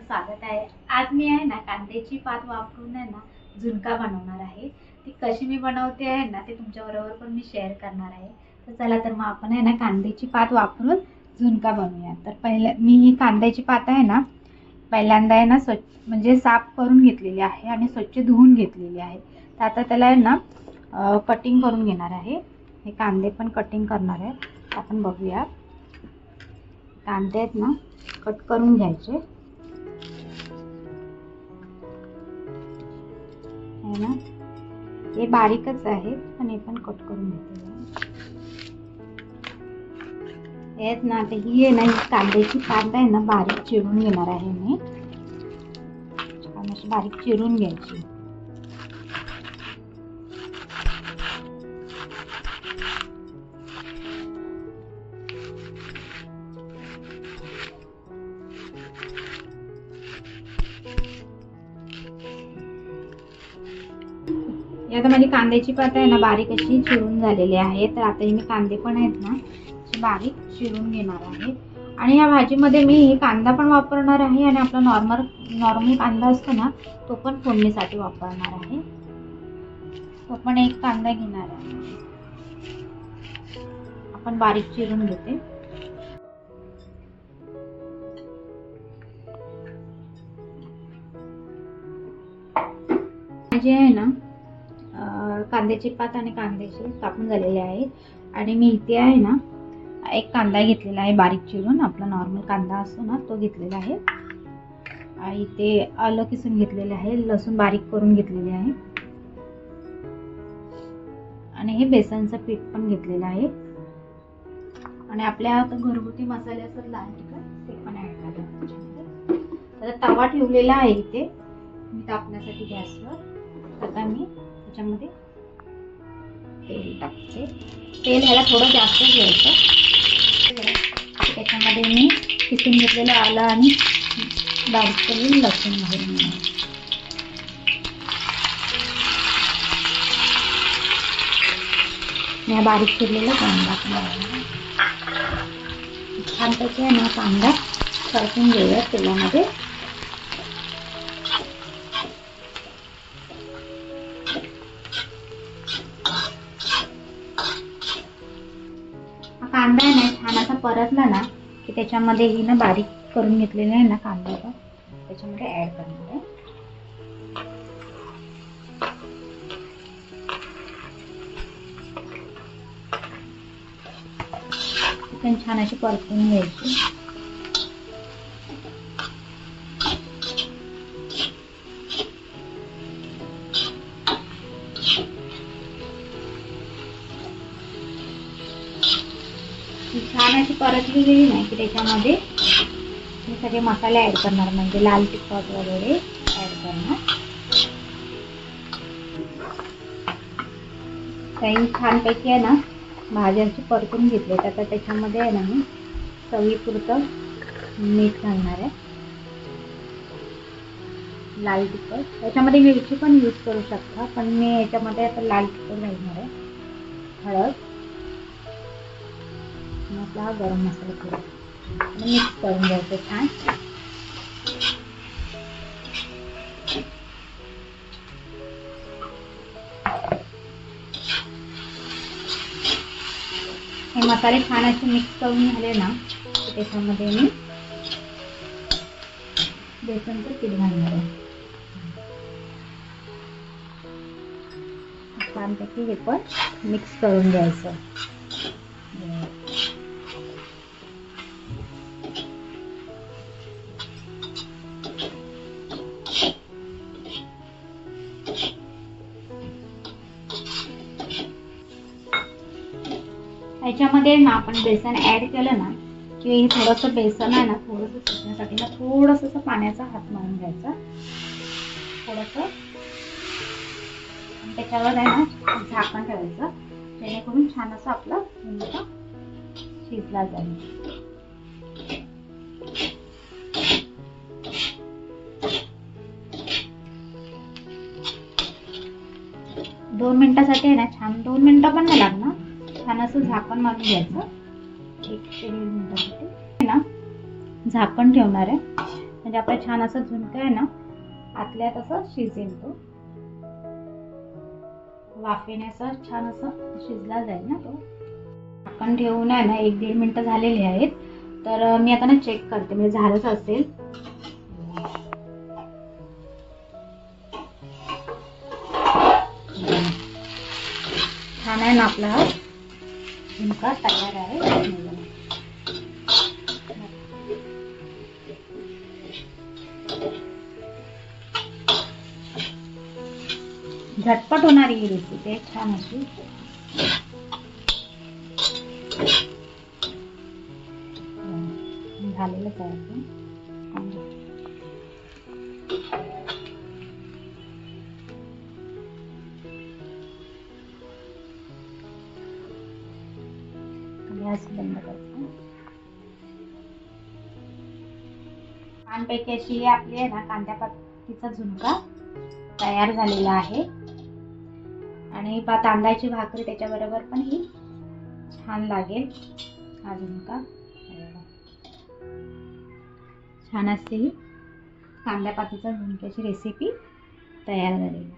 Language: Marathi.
स्वागत आहे. आज मी आहे ना कांद्याची पात वापरून आहे ना झुणका बनवणार आहे. ती कशी मी बनवते आहे ना ते तुमच्याबरोबर पण मी शेअर करणार आहे. तर चला तर मग आपण आहे ना कांद्याची पात वापरून झुणका बनवूया. तर पहिल्या मी ही कांद्याची पात आहे ना पहिल्यांदा आहे ना स्वच्छ म्हणजे साफ करून घेतलेली आहे आणि स्वच्छ धुवून घेतलेली आहे. तर आता त्याला आहे ना कटिंग करून घेणार आहे. हे कांदे पण कटिंग करणार आहे. आपण बघूया. कांदे आहेत ना कट करून घ्यायचे. आहे ना हे बारीकच आहे पण हे पण कट करून घेते. येत ना ते ही आहे ना ही कांद्याची कांदा आहे ना बारीक चिरून घेणार आहे मी. छान अशी बारीक चिरून घ्यायची. आता माझी कांद्याची पात आहे ना बारीक अशी चिरून झालेली आहे. तर आता हे मी कांदे पण आहेत ना बारीक चिरून घेणार आहे. आणि या भाजीमध्ये मी कांदा पण वापरणार आहे आणि आपला नॉर्मल नॉर्मल कांदा असतो ना तो पण फोडणीसाठी वापरणार आहे. तो पण एक कांदा घेणार आहे. आपण बारीक चिरून घेते. भाजी आहे ना कांद्याची पात आणि कांद्याचे कापून झालेले आहे. आणि मी इथे आहे ना एक कांदा घेतलेला आहे बारीक चिरून. आपला नॉर्मल कांदा असतो ना तो घेतलेला आहे. आणि इथे आलं किसून घेतलेलं आहे लसूण बारीक करून घेतलेले आहे. आणि हे बेसनचं पीठ पण घेतलेलं आहे. आणि आपल्या आता घरगुती मसाले असतात लहान ठिकाण ते पण ऍड करायचं आता तवा ठेवलेला आहे इथे. मी तापण्यासाठी गॅसवर. आता मी त्याच्यामध्ये तेल टाकते. तेल ह्याला थोडं जास्त घ्यायचं. त्याच्यामध्ये मी किसून घेतलेलं आलं आणि बारीक केलेलं लसूण घालून मी बारीक केलेला कांदा छानपैकी आहे. ना कांदा परतून घेऊया तेलामध्ये. परतला ना की त्याच्यामध्ये ही ना बारीक करून घेतलेला आहे ना कांदा त्याच्यामध्ये ऍड करणार आहे. पण छान अशी परतून घ्यायची. परतलेली गेली नाही की त्याच्यामध्ये. मी सगळे मसाले ॲड करणार म्हणजे लाल तिखट वगैरे ॲड करणार. काही छानपैकी आहे ना भाज्यांची परतून परतून तर आता त्याच्यामध्ये आहे ना मी चवीपुरतं मीठ घालणार आहे. लाल तिखट. त्याच्यामध्ये मिरची पण यूज करू शकता पण मी याच्यामध्ये आता लाल तिखट घालणार आहे. हळद. मसाला आपला हा गरम मसाला करू आणि मिक्स करून घ्यायचं छान. हे मसाले छान असे मिक्स करून झाले ना त्याच्यामध्ये मी बेसनचं पीठ घालणार आहे. छानपैकी हे पण मिक्स करून द्यायचं ह्याच्यामध्ये ना आपण बेसन ऍड केलं ना की हे थोडंसं बेसन आहे ना थोडंसं सुकण्यासाठी ना थोडंसं असं पाण्याचा हात मारून घ्यायचा. थोडंसं. त्याच्यावर आहे ना झाकण ठेवायचं. जेणेकरून छान असं आपलं झुणका शिजला जाईल. दोन मिनिटासाठी आहे ना छान दोन मिनिटं पण नाही लागणार. छान असं झाकण मारून घ्यायचं. एक दीड मिनिटासाठी आहे ना झाकण ठेवणार आहे. म्हणजे आपला छान असं झुणका आहे ना आतल्यात असं शिजेल तो वाफेने असं छान असं शिजला जाईल ना तो. झाकण ठेवून आहे ना एक दीड मिनटं झालेली आहेत. तर मी आता ना चेक करते. म्हणजे झालंच असेल. छान आहे ना आपला हा. झुणका तयार आहे. झटपट होणारी ही रेसिपी आहे. छान अशी. हं, झालेलंच आहे. गॅस बंद करतो छानपैकी अशी आपली आहे ना कांद्या पातीचा झुणका तयार झालेला आहे. आणि पा तांदळाची भाकरी त्याच्याबरोबर पण ही छान लागेल हा झुणका. छान असते ही कांद्या पातीचा झुणक्याची रेसिपी तयार झालेली